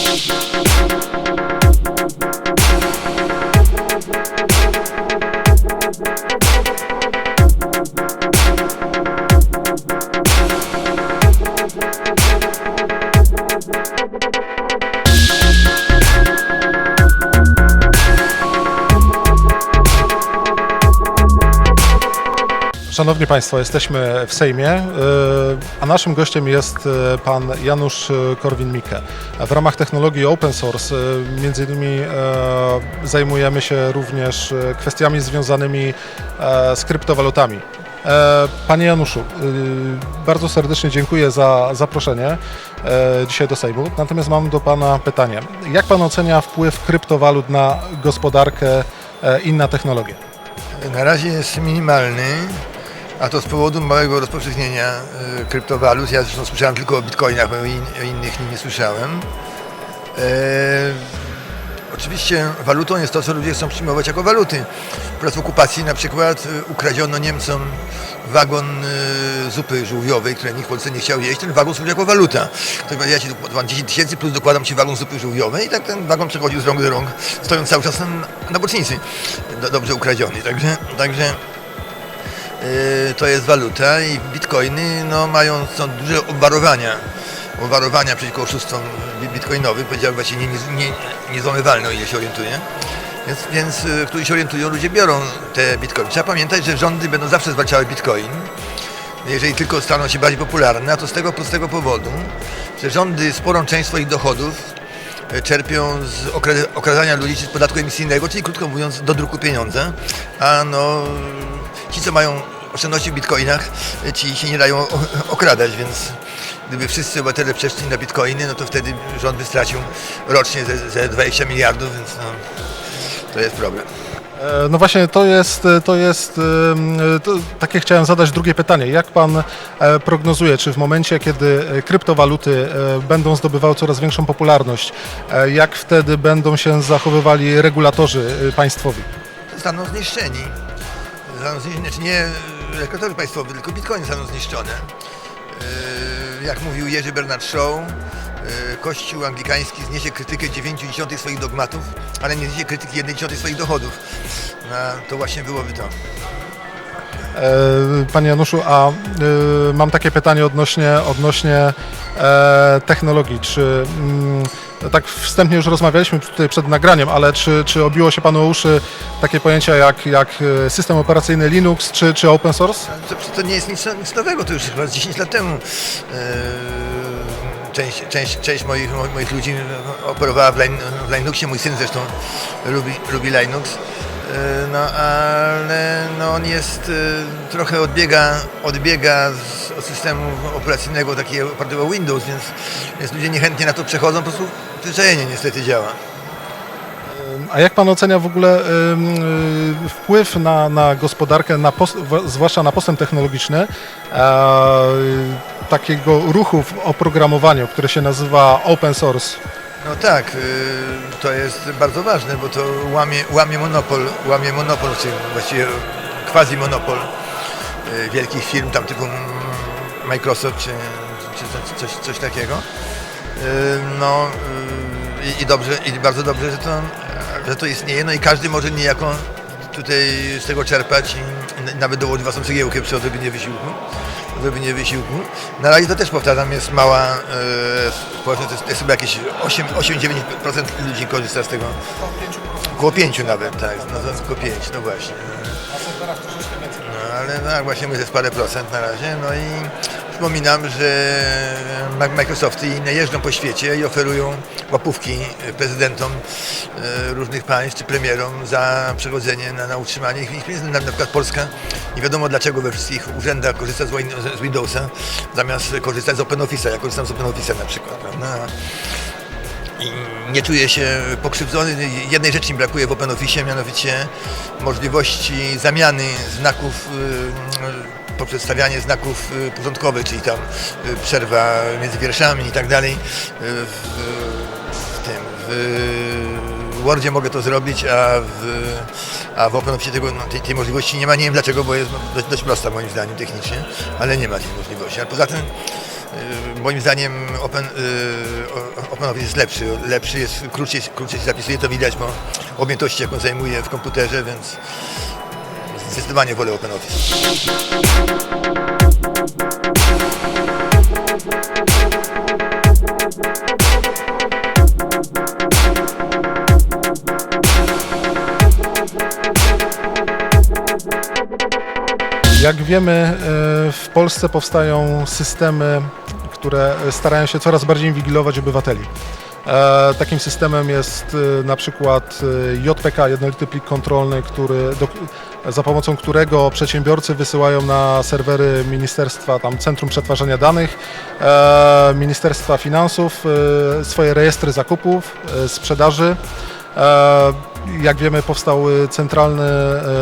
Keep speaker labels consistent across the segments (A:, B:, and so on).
A: Thank you. Szanowni Państwo, jesteśmy w Sejmie, y, a naszym gościem jest y, pan Janusz y, Korwin-Mikke. W ramach technologii open source między innymi e, zajmujemy się również e, kwestiami związanymi e, z kryptowalutami. E, Panie Januszu, bardzo serdecznie dziękuję za zaproszenie e, dzisiaj do Sejmu. Natomiast mam do Pana pytanie. Jak Pan ocenia wpływ kryptowalut na gospodarkę e, i na technologię?
B: Na razie jest minimalny, a to z powodu małego rozpowszechnienia y, kryptowalut. Ja zresztą słyszałem tylko o bitcoinach, bo o, in, o innych nie słyszałem. E, oczywiście walutą jest to, co ludzie chcą przyjmować jako waluty. Podczas okupacji na przykład y, ukradziono Niemcom wagon zupy żółwiowej, której nikt w Polsce nie chciał jeść. Ten wagon służy jako waluta. To ja ci dokładam 10 tysięcy plus dokładam ci wagon zupy żółwiowej i tak ten wagon przechodził z rąk do rąk, stojąc cały czas na, na bocznicy. Do, dobrze ukradziony. Także, także to jest waluta i bitcoiny no, mają są duże obwarowania. Obwarowania przeciwko oszustwom bi- bitcoinowych, powiedziałbym właśnie nie, nie, niezłamywalne, o ile się orientuję. Więc, więc yy, którzy się orientują, ludzie biorą te bitcoiny. Trzeba pamiętać, że rządy będą zawsze zwalczały bitcoin, jeżeli tylko staną się bardziej popularne, a to z tego prostego powodu, że rządy sporą część swoich dochodów e, czerpią z okra- okradania ludzi z podatku emisyjnego, czyli krótko mówiąc do druku pieniądza, a no ci, co mają oszczędności w bitcoinach, ci się nie dają okradać, więc gdyby wszyscy obywatele przeszli na bitcoiny, no to wtedy rząd by stracił rocznie ze, ze 20 miliardów, więc no, to jest problem.
A: E, No właśnie, to jest, to jest to, takie chciałem zadać drugie pytanie. Jak pan e, prognozuje, czy w momencie, kiedy e, kryptowaluty będą zdobywały coraz większą popularność, jak wtedy będą się zachowywali regulatorzy państwowi?
B: zostaną zniszczeni. Zostaną zniszczeni, znaczy nie regulatory państwowe, tylko bitcoiny zostaną zniszczone. Jak mówił Jerzy Bernard Shaw, yy, Kościół anglikański zniesie krytykę 9,1 swoich dogmatów, ale nie zniesie krytyki 1,1 swoich dochodów. No, to właśnie byłoby to.
A: E, Panie Januszu, a e, mam takie pytanie odnośnie, odnośnie e, technologii. Czy mm, tak wstępnie już rozmawialiśmy tutaj przed nagraniem, ale czy, czy obiło się Panu uszy takie pojęcia jak, jak e, system operacyjny Linux czy, czy open source?
B: To, to nie jest nic, nic nowego, to już chyba z 10 lat temu. Yy, Część, część, część moich, mo- moich ludzi operowała w, Lin, w Linuxie, mój syn zresztą lubi, lubi Linux. Yy, No ale no, on jest, yy, trochę odbiega, odbiega z, od systemu operacyjnego takiego opartego Windows, więc, więc ludzie niechętnie na to przechodzą, po prostu przyzwyczajenie niestety działa.
A: A jak Pan ocenia w ogóle wpływ na, na gospodarkę, na pos, w- zwłaszcza na postęp technologiczny, e, takiego ruchu w oprogramowaniu, które się nazywa open source?
B: No tak, y, to jest bardzo ważne, bo to łamie, łamie monopol, łamie monopol, czy właściwie quasi monopol y, wielkich firm, tam typu Microsoft czy, czy coś, coś, takiego. Y, No i, i dobrze, i bardzo dobrze, że to, że to istnieje, no i każdy może niejako tutaj z tego czerpać i nawet dołożyć własną cegiełkę przy odrobinie wysiłku. Odrobinie wysiłku. Na razie to też powtarzam, jest mała e, społeczność, to jest, to jest chyba jakieś 8-9% ludzi korzysta z tego. Około 5 nawet, tak, no to około 5, no właśnie. No ale jak właśnie mówię, to jest parę procent na razie, no i przypominam, że Ma- Microsofty i inne jeżdżą po świecie i oferują łapówki prezydentom e, różnych państw czy premierom za przechodzenie na, na utrzymanie ich pieniędzy. Na, na przykład Polska nie wiadomo dlaczego we wszystkich urzędach korzysta z Windowsa zamiast korzystać z OpenOffice'a. Ja korzystam z OpenOffice'a na przykład, prawda? I nie czuję się pokrzywdzony. Jednej rzeczy mi brakuje w OpenOffice, mianowicie możliwości zamiany znaków y, poprzez stawianie znaków y, porządkowych, czyli tam y, przerwa między wierszami i tak dalej. W, tym w Wordzie mogę to zrobić, a w, a w OpenOffice tego, no, tej, tej możliwości nie ma. Nie wiem dlaczego, bo jest no, dość, dość prosta moim zdaniem technicznie, ale nie ma tej możliwości. Ale poza tym moim zdaniem Open, y, jest lepszy. Lepszy jest, krócej, krócej się zapisuje, to widać po objętości, jaką zajmuje w komputerze, więc zdecydowanie wolę OpenOffice.
A: Jak wiemy, w Polsce powstają systemy, które starają się coraz bardziej inwigilować obywateli. E, Takim systemem jest e, na przykład e, JPK, jednolity plik kontrolny, który, do, za pomocą którego przedsiębiorcy wysyłają na serwery Ministerstwa, tam Centrum Przetwarzania Danych, Ministerstwa Finansów swoje rejestry zakupów, sprzedaży. Jak wiemy, powstał e, centralny,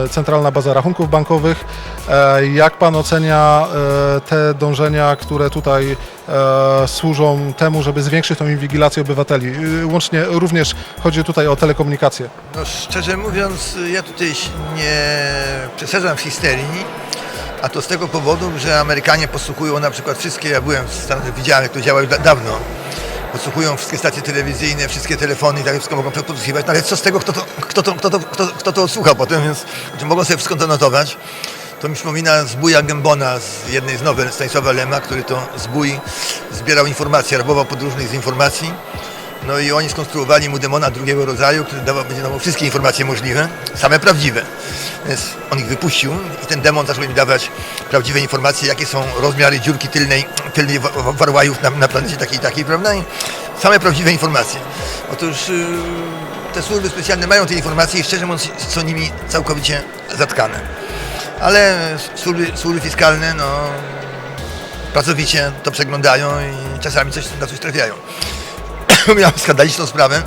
A: e, centralna baza rachunków bankowych. E, Jak Pan ocenia e, te dążenia, które tutaj e, służą temu, żeby zwiększyć tą inwigilację obywateli? E, Łącznie również chodzi tutaj o telekomunikację.
B: No, szczerze mówiąc, ja tutaj nie przesadzam w histerii, a to z tego powodu, że Amerykanie posłuchują na przykład wszystkie, ja byłem w Stanach, widziałem jak to działa już da- dawno, posłuchują wszystkie stacje telewizyjne, wszystkie telefony i tak wszystko mogą podsłuchiwać, no ale co z tego, kto to, kto to, kto to, kto, kto to odsłucha potem, więc znaczy, mogą sobie wszystko to. To mi przypomina zbója Gębona z jednej z nowel Stanisława Lema, który to zbój zbierał informacje, rabował podróżnych z informacji. No i oni skonstruowali mu demona drugiego rodzaju, który dawał, będzie dawał wszystkie informacje możliwe, same prawdziwe. Więc on ich wypuścił i ten demon zaczął im dawać prawdziwe informacje, jakie są rozmiary dziurki tylnej, tylnej wa- wa- warłajów na, na planecie takiej takiej, prawda? I same prawdziwe informacje. Otóż yy, te służby specjalne mają te informacje i szczerze mówiąc są nimi całkowicie zatkane. Ale służby, służby fiskalne, no, pracowicie to przeglądają i czasami coś na coś trafiają. Miałem skandaliczną sprawę,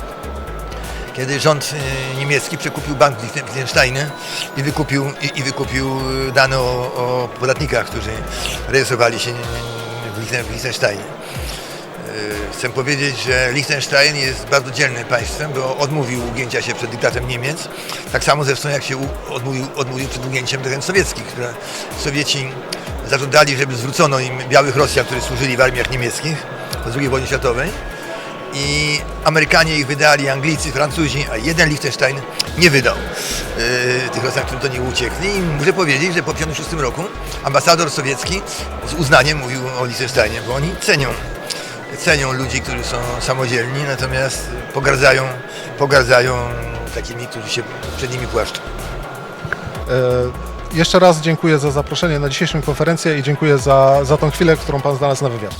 B: kiedy rząd y, niemiecki przekupił bank Liechtensteinie i wykupił, i, i wykupił y, dane o, o podatnikach, którzy rejestrowali się w Lichten- w Liechtensteinie. Y, Chcę powiedzieć, że Liechtenstein jest bardzo dzielnym państwem, bo odmówił ugięcia się przed dyktatem Niemiec. Tak samo zresztą jak się odmówił, odmówił przed ugięciem terrenów sowieckich, które Sowieci zażądali, żeby zwrócono im białych Rosjan, którzy służyli w armiach niemieckich po II wojnie światowej. I Amerykanie ich wydali, Anglicy, Francuzi, a jeden Liechtenstein nie wydał yy, tych Rosjan, którzy do nich uciekli. I muszę powiedzieć, że po 1956 roku ambasador sowiecki z uznaniem mówił o Liechtensteinie, bo oni cenią cenią ludzi, którzy są samodzielni, natomiast pogardzają, pogardzają takimi, którzy się przed nimi płaszczą.
A: E, Jeszcze raz dziękuję za zaproszenie na dzisiejszą konferencję i dziękuję za, za tą chwilę, którą Pan znalazł na wywiad.